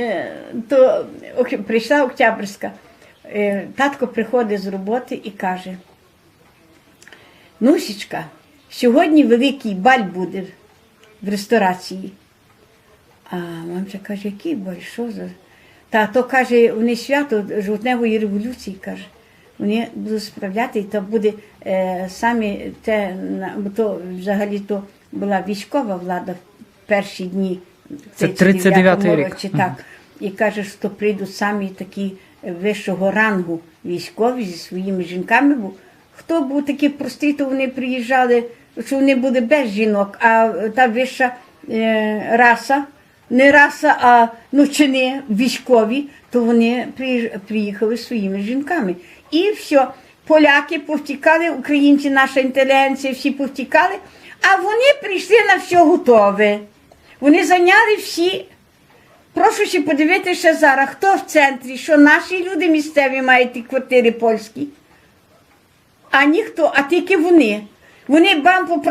Е, То прийшла Октябрьська. Е, Татко приходить з роботи і каже: Нусічка, сьогодні великий баль буде в ресторації. А мамча каже, який баль, що за. Та то каже, вони свято жовтневої революції каже. Вони будуть справляти, і то буде е, самі те, то взагалі то була військова влада в перші дні. Це 39-му 39-й рік. році, так. І каже, що прийдуть самі такі вищого рангу військові зі своїми жінками. Бо хто був такий простий, то вони приїжджали, що вони були без жінок, а та вища е, раса, не раса, а ну, чини військові, то вони приїхали своїми жінками. І все, поляки повтікали, українці, наша інтелігенція, всі повтікали, а вони прийшли на все готове. Вони зайняли всі Прошу ще подивитися зараз, хто в центрі, що наші люди місцеві мають ті квартири польські. А ніхто, а тільки вони. Вони бам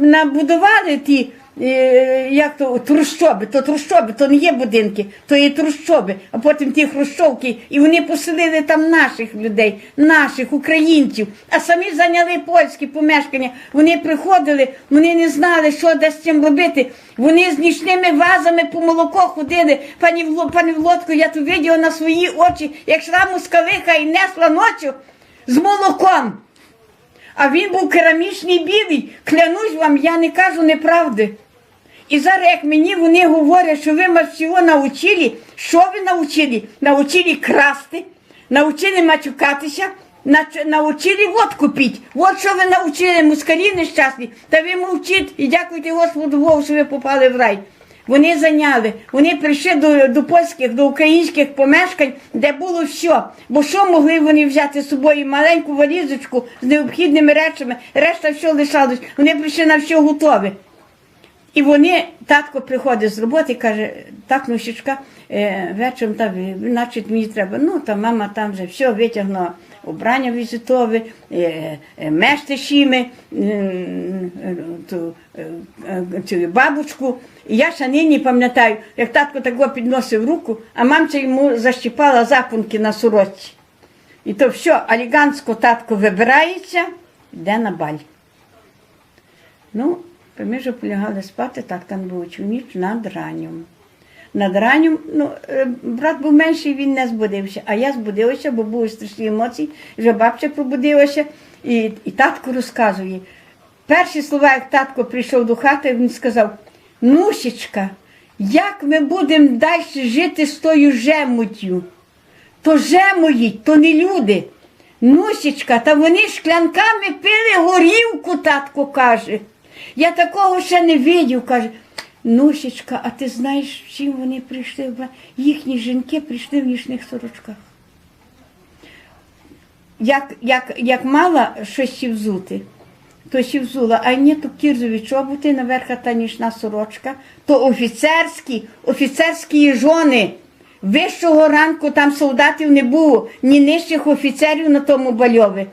набудували ті, як то, трущоби, то трущоби, то не є будинки, то є трущоби, а потім ті хрущовки, і вони поселили там наших людей, наших українців, а самі зайняли польські помешкання. Вони приходили, вони не знали, що де з цим робити. Вони з нічними вазами по молоко ходили. Пані пані Влодко, я то виділа на свої очі, як йшла мускалиха і несла ночі з молоком. А він був керамічний білий. Клянусь вам, я не кажу неправди. І зараз, як мені вони говорять, що ви всього навчили, що ви навчили? Навчили красти, навчили матюкатися, нач- навчили водку піть. От що ви навчили, москалі нещасні. Та ви мовчіть і дякуйте Господу Богу, що ви попали в рай. Вони зайняли, вони прийшли до, до польських, до українських помешкань, де було все. Бо що могли вони взяти з собою маленьку валізочку з необхідними речами, решта все лишалось. Вони прийшли на все готове. І вони, татко приходить з роботи і каже, так, нусічка, е, вечором та ви, значить мені треба. Ну, та мама там вже все витягнула убрання візитове, е, е, мештишіми, ту, цю бабочку. І я ще нині пам'ятаю, як татко тако підносив руку, а мамця йому защіпала запонки на сорочці. І то все, алігантсько татко вибирається, йде на баль. Ну, ми вже полягали спати, так там був ніч над ранням. Над ранням, ну, е, брат був менший, він не збудився, а я збудилася, бо були страшні емоції, вже бабця пробудилася, і, і татко розказує. Перші слова, як татко прийшов до хати, він сказав: Нусічка, як ми будемо далі жити з тою жемутю? То жемоїть, то не люди. Нусічка, та вони шклянками пили горівку, татко каже. Я такого ще не видів, каже. Нусічка, а ти знаєш, чим вони прийшли? Їхні жінки прийшли в нічних сорочках. Як, як, як мала щось ще взути, то ще взула, а ні, то кірзові чоботи, наверха та нічна сорочка, то офіцерські, офіцерські жони. Вищого ранку там солдатів не було, ні нижчих офіцерів на тому бальові.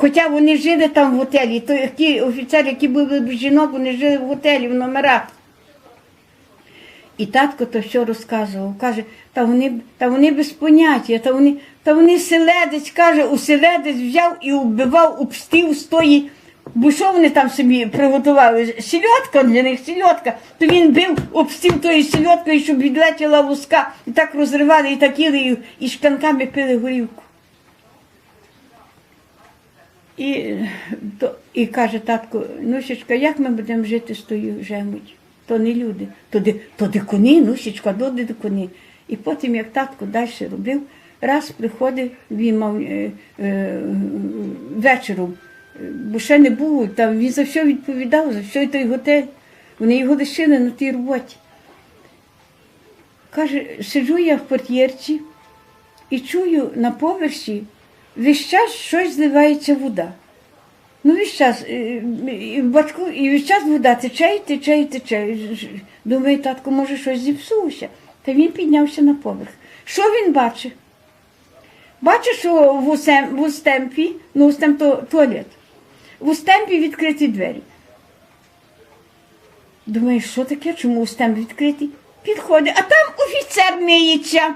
Хоча вони жили там в готелі, то ті офіцери, які були без жінок, вони жили в готелі, в номерах. І татко то все розказував. Каже, та вони, та вони без поняття, та вони, та вони селедець, каже, у селедець взяв і вбивав обстів з тої. Бо що вони там собі приготували? Сільотка для них, сільотка. То він бив обстів тою сільоткою, щоб відлетіла луска, і так розривали, і так їли, і, шклянками пили горівку. І, то, і каже татко, Нусічка, як ми будемо жити з тою жемуть? То не люди, то, ди- то дикуни, Нусічка, до дикуни. І потім, як татко далі робив, раз приходив, він мав е, е, вечором, бо ще не був, там він за все відповідав, за все той готель. Вони його лишили на тій роботі. Каже, сиджу я в портєрці і чую на поверсі весь час щось зливається вода. Ну, весь час, е, і в бачку, і весь час вода тече, тече, тече. Думаю, татко, може, щось зіпсулося. Та він піднявся на поверх. Що він бачить? Бачить, що в, усем, в устемпі, ну устемп то туалет, в устемпі відкриті двері. Думаю, що таке? Чому устемп відкритий? Підходить, а там офіцер миється.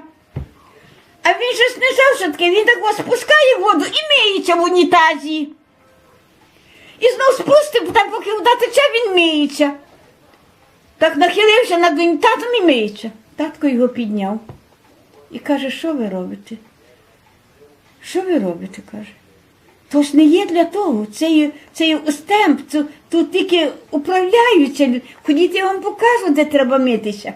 А він же ж не що він так ось спускає воду і миється в унітазі. І знов спустив, так поки вода тече, він миється. Так нахилився над унітазом і миється. Татко його підняв і каже, що ви робите? Що ви робите? каже. То ж не є для того. Це є, це є стемп, це, тут тільки управляються. Ходіть, я вам покажу, де треба митися.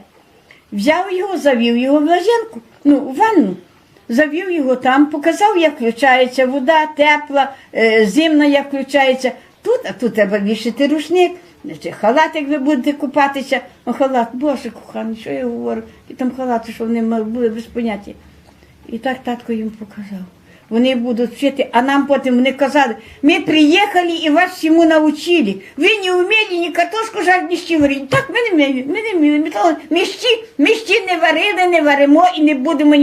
Взяв його, завів його в лазенку, ну, в ванну. Завів його там, показав, як включається вода, тепла, е, зимна, як включається. Тут, а тут треба вішати рушник, чи халат, як ви будете купатися. Ну, халат, боже коханий, що я говорю? І там халати, що вони були без поняття. І так татко їм показав. Вони будуть вчити, а нам потім вони казали, ми приїхали і вас всьому навчили. Ви не вміли ні картошку жарити, ні щі варити. Так, ми не вміли, ми не вміли. Ми, то- ми щі, ми щі не варили, не варимо і не будемо